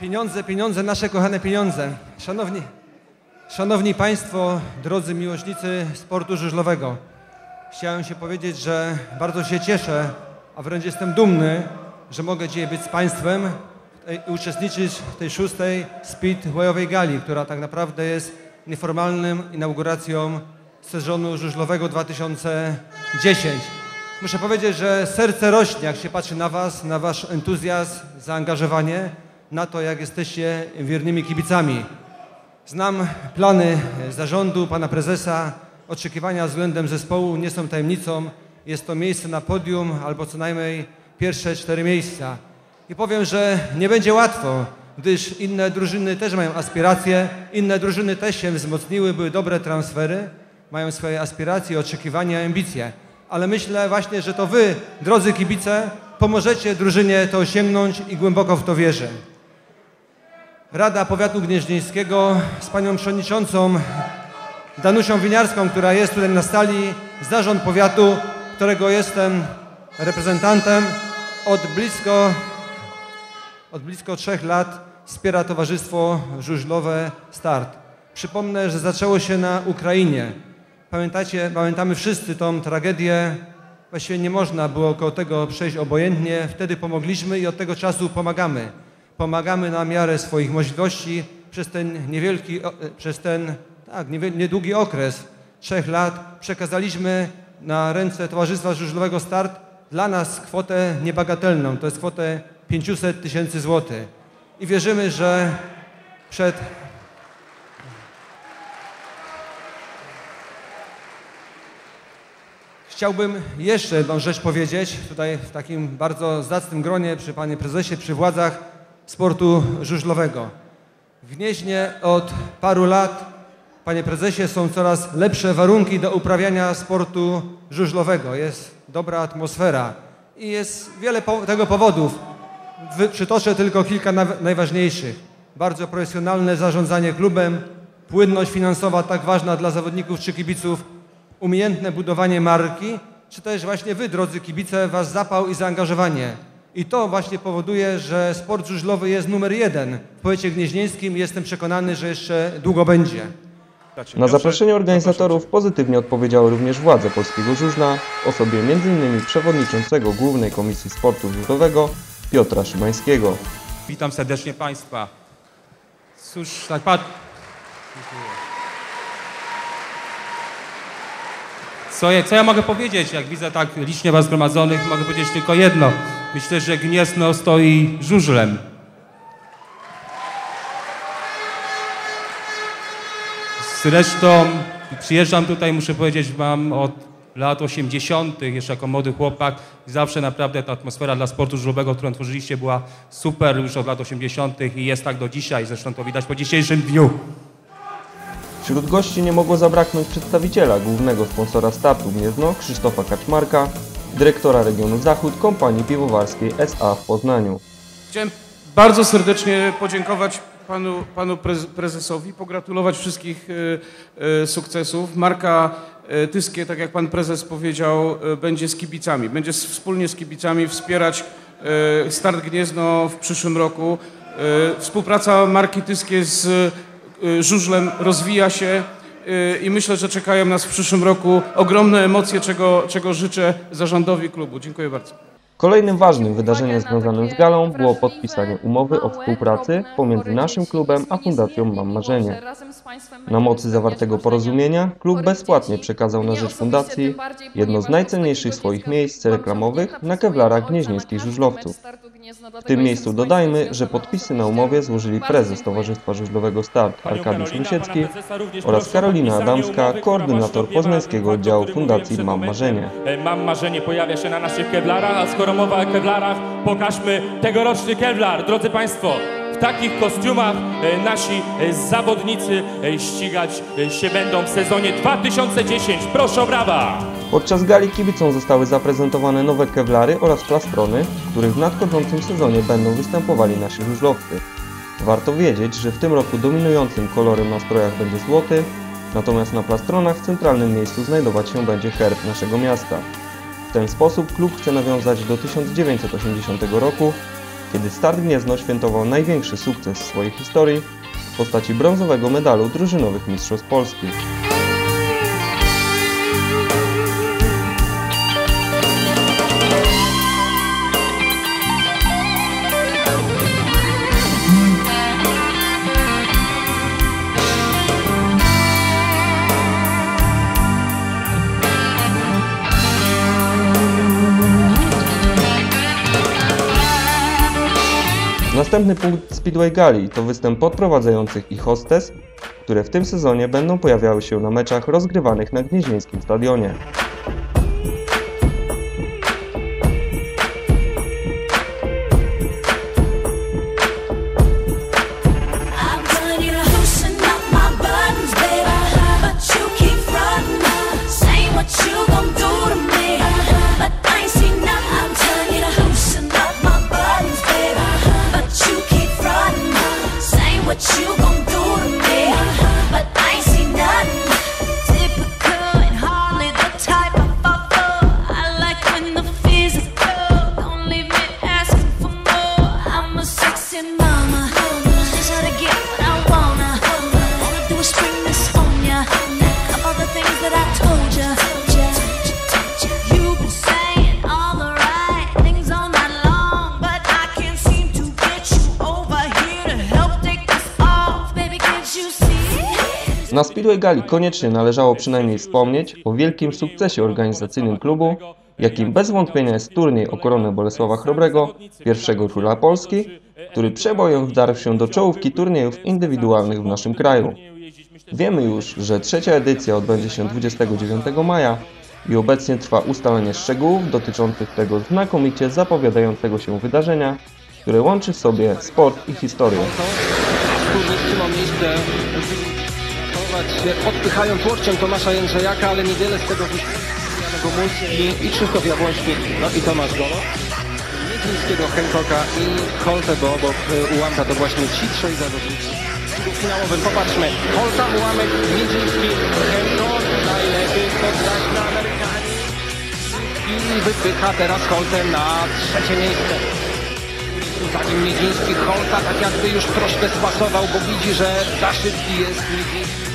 Pieniądze, pieniądze, nasze kochane pieniądze. Szanowni, szanowni Państwo, drodzy miłośnicy sportu żużlowego. Chciałem się powiedzieć, że bardzo się cieszę, a wręcz jestem dumny, że mogę dzisiaj być z Państwem i uczestniczyć w tej szóstej Speedwayowej gali, która tak naprawdę jest nieformalnym inauguracją sezonu żużlowego 2010. Muszę powiedzieć, że serce rośnie, jak się patrzy na Was, na Wasz entuzjazm, zaangażowanie, na to, jak jesteście wiernymi kibicami. Znam plany zarządu, pana prezesa. Oczekiwania względem zespołu nie są tajemnicą. Jest to miejsce na podium albo co najmniej pierwsze cztery miejsca. I powiem, że nie będzie łatwo, gdyż inne drużyny też mają aspiracje, inne drużyny też się wzmocniły, były dobre transfery, mają swoje aspiracje, oczekiwania, ambicje. Ale myślę właśnie, że to wy, drodzy kibice, pomożecie drużynie to osiągnąć i głęboko w to wierzę. Rada Powiatu Gnieźnieńskiego z panią przewodniczącą Danusią Winiarską, która jest tutaj na stali, zarząd powiatu, którego jestem reprezentantem od blisko, od blisko trzech lat wspiera Towarzystwo Żużlowe Start. Przypomnę, że zaczęło się na Ukrainie. Pamiętacie, pamiętamy wszyscy tą tragedię. Właściwie nie można było koło tego przejść obojętnie. Wtedy pomogliśmy i od tego czasu pomagamy pomagamy na miarę swoich możliwości przez ten niewielki, przez ten tak, niedługi okres trzech lat przekazaliśmy na ręce Towarzystwa Żużlowego Start dla nas kwotę niebagatelną. To jest kwotę 500 tysięcy złotych. I wierzymy, że przed Chciałbym jeszcze jedną rzecz powiedzieć, tutaj w takim bardzo zacnym gronie przy panie prezesie, przy władzach sportu żużlowego. W Gnieźnie od paru lat, panie prezesie, są coraz lepsze warunki do uprawiania sportu żużlowego. Jest dobra atmosfera i jest wiele po tego powodów. Wy przytoczę tylko kilka najważniejszych. Bardzo profesjonalne zarządzanie klubem, płynność finansowa tak ważna dla zawodników czy kibiców, umiejętne budowanie marki, czy też właśnie wy, drodzy kibice, wasz zapał i zaangażowanie. I to właśnie powoduje, że sport żużlowy jest numer jeden w powiecie gnieźnieńskim i jestem przekonany, że jeszcze długo będzie. Na zaproszenie organizatorów pozytywnie odpowiedziały również władze polskiego żużla w osobie m.in. przewodniczącego Głównej Komisji Sportu Żużlowego Piotra Szymańskiego. Witam serdecznie Państwa. Cóż, tak pat... Co, ja- co ja mogę powiedzieć? Jak widzę tak licznie Was zgromadzonych, mogę powiedzieć tylko jedno. Myślę, że Gniezno stoi żużlem. Zresztą przyjeżdżam tutaj, muszę powiedzieć, mam od lat 80., jeszcze jako młody chłopak. Zawsze naprawdę ta atmosfera dla sportu żużlowego, którą tworzyliście, była super już od lat 80. i jest tak do dzisiaj. Zresztą to widać po dzisiejszym dniu. Wśród gości nie mogło zabraknąć przedstawiciela głównego sponsora startu Gniezno Krzysztofa Kaczmarka, dyrektora regionu Zachód kompanii piwowarskiej SA w Poznaniu. Chciałem bardzo serdecznie podziękować panu, panu prez- prezesowi, pogratulować wszystkich e, e, sukcesów. Marka e, Tyskie, tak jak pan prezes powiedział, będzie z kibicami. Będzie wspólnie z kibicami wspierać Start Gniezno w przyszłym roku. Współpraca marki Tyskie z żużlem rozwija się i myślę, że czekają nas w przyszłym roku ogromne emocje, czego, czego życzę zarządowi klubu. Dziękuję bardzo. Kolejnym ważnym wydarzeniem związanym z galą było podpisanie umowy o współpracy pomiędzy naszym klubem a Fundacją Mam Marzenie. Na mocy zawartego porozumienia klub bezpłatnie przekazał na rzecz fundacji jedno z najcenniejszych swoich miejsc reklamowych na kewlarach gnieźnieńskich żużlowców. W tym miejscu dodajmy, że podpisy na umowie złożyli prezes Towarzystwa Żużlowego Start Arkadiusz Musiecki oraz Karolina Adamska, koordynator poznańskiego oddziału Fundacji Mam Marzenie. E, Mam marzenie pojawia się na naszych kewlarach, a skoro mowa o kewlarach, pokażmy tegoroczny kewlar. Drodzy Państwo, w takich kostiumach e, nasi e, zawodnicy ścigać się będą w sezonie 2010. Proszę o brawa! Podczas gali kibicom zostały zaprezentowane nowe kewlary oraz plastrony, w których w nadchodzącym sezonie będą występowali nasi żużlowcy. Warto wiedzieć, że w tym roku dominującym kolorem na strojach będzie złoty, natomiast na plastronach w centralnym miejscu znajdować się będzie herb naszego miasta. W ten sposób klub chce nawiązać do 1980 roku, kiedy Start Gniezno świętował największy sukces w swojej historii w postaci brązowego medalu drużynowych Mistrzostw Polski. Następny punkt Speedway Gali to występ podprowadzających i hostes, które w tym sezonie będą pojawiały się na meczach rozgrywanych na Gnieźnieńskim Stadionie. Na Speedway Gali koniecznie należało przynajmniej wspomnieć o wielkim sukcesie organizacyjnym klubu, jakim bez wątpienia jest turniej o koronę Bolesława Chrobrego, pierwszego króla Polski, który przebojem wdarł się do czołówki turniejów indywidualnych w naszym kraju. Wiemy już, że trzecia edycja odbędzie się 29 maja i obecnie trwa ustalenie szczegółów dotyczących tego znakomicie zapowiadającego się wydarzenia, które łączy w sobie sport i historię. Chować się, odpychając łokciem Tomasza Jędrzejaka, ale niewiele z tego wyszło. Gomulski i Krzysztof Jabłoński, no i Tomasz Golo. Miedzińskiego, Hancocka i Holte, bo obok y, Ułamka to właśnie ci trzej zawodnicy. W finałowym popatrzmy, Holta, Ułamek, Miedziński, Hancock, najlepiej poddać na Amerykanie. I wypycha teraz Holtę na trzecie miejsce. Zanim Miedziński Holta tak jakby już troszkę spasował, bo widzi, że za szybki jest Miedziński.